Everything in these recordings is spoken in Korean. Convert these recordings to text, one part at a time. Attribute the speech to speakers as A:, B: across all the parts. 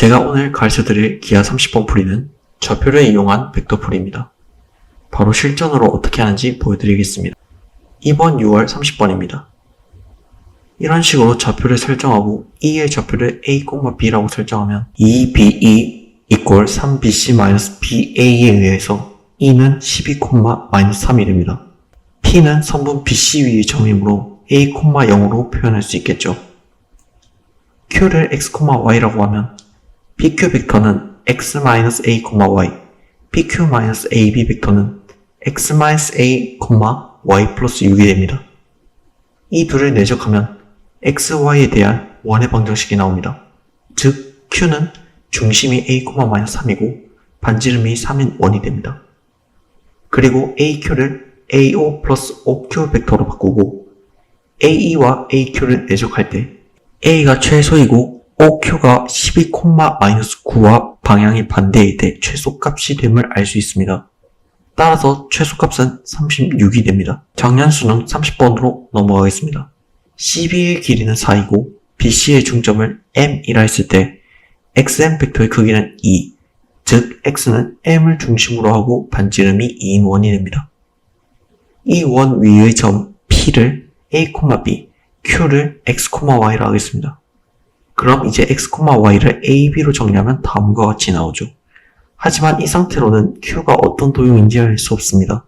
A: 제가 오늘 가르쳐드릴 기하 30번 풀이는 좌표를 이용한 벡터 풀이입니다. 바로 실전으로 어떻게 하는지 보여드리겠습니다. 이번 6월 30번입니다. 이런 식으로 좌표를 설정하고 E의 좌표를 A, B라고 설정하면 2BE equal 3BC-BA에 의해서 E는 12,-3이 됩니다. P는 선분 BC 위의 점이므로 A, 0으로 표현할 수 있겠죠. Q를 x, y라고 하면 PQ 벡터는 x-a, y, PQ-ab 벡터는 x-a, y 플러스 6이 됩니다. 이 둘을 내적하면 x, y에 대한 원의 방정식이 나옵니다. 즉, q는 중심이 a, 3이고 반지름이 3인 원이 됩니다. 그리고 aq를 ao 플러스 oq 벡터로 바꾸고 ae와 aq를 내적할 때 a가 최소이고 OQ가 12,-9와 방향이 반대일 때 최소값이 됨을 알 수 있습니다. 따라서 최소값은 36이 됩니다. 작년 수능 30번으로 넘어가겠습니다. CB의 길이는 4이고 BC의 중점을 M이라 했을 때 XM 벡터의 크기는 2, 즉 X는 M을 중심으로 하고 반지름이 2인 원이 됩니다. 이 원 위의 점 P를 A, B, Q를 X, Y라 하겠습니다. 그럼 이제 x, y를 a, b로 정리하면 다음과 같이 나오죠. 하지만 이 상태로는 q가 어떤 도형인지 알 수 없습니다.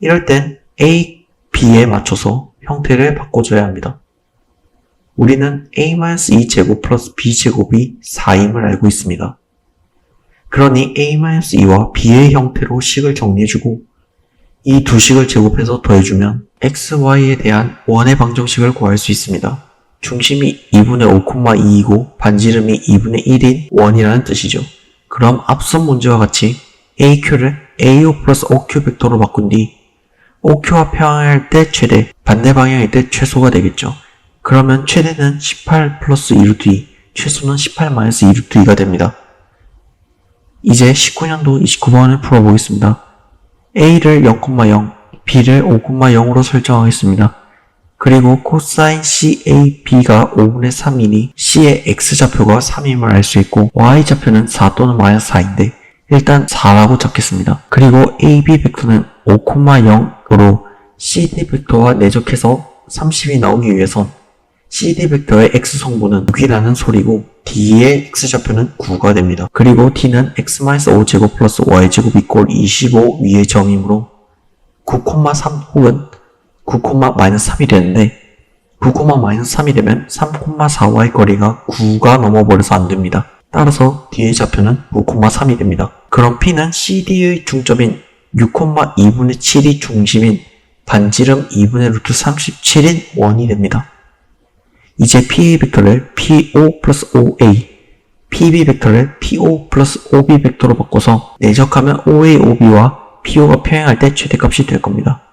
A: 이럴 땐 a, b에 맞춰서 형태를 바꿔줘야 합니다. 우리는 a-2제곱 플러스 b제곱이 4임을 알고 있습니다. 그러니 a-2와 b의 형태로 식을 정리해주고 이 두 식을 제곱해서 더해주면 x, y에 대한 원의 방정식을 구할 수 있습니다. 중심이 2분의 5,2이고 반지름이 2분의 1인 원이라는 뜻이죠. 그럼 앞선 문제와 같이 AQ를 AO 플러스 OQ 벡터로 바꾼 뒤 OQ와 평행할 때 최대, 반대 방향일 때 최소가 되겠죠. 그러면 최대는 18 플러스 2루트 2, 최소는 18 마이너스 2루트 2가 됩니다. 이제 19년도 29번을 풀어보겠습니다. A를 0,0, B를 5,0으로 설정하겠습니다. 그리고 코사인 CAB가 5분의 3이니 C의 X좌표가 3임을 알 수 있고 Y좌표는 4 또는 마이너스 4인데 일단 4라고 적겠습니다. 그리고 AB 벡터는 5,0으로 CD 벡터와 내적해서 30이 나오기 위해선 CD 벡터의 X성분은 6이라는 소리고 D의 X좌표는 9가 됩니다. 그리고 T는 X-5제곱 플러스 Y제곱 이꼴 25 위의 점이므로 9,3 혹은 9,-3이 되는데 9,-3이 되면 3,4와의 거리가 9가 넘어버려서 안 됩니다. 따라서 D의 좌표는 9,3이 됩니다. 그럼 P는 CD의 중점인 6,2분의 7이 중심인 반지름 2분의 루트 37인 원이 됩니다. 이제 PA 벡터를 PO 플러스 OA, PB 벡터를 PO 플러스 OB 벡터로 바꿔서 내적하면 OA, OB와 PO가 평행할 때 최대값이 될 겁니다.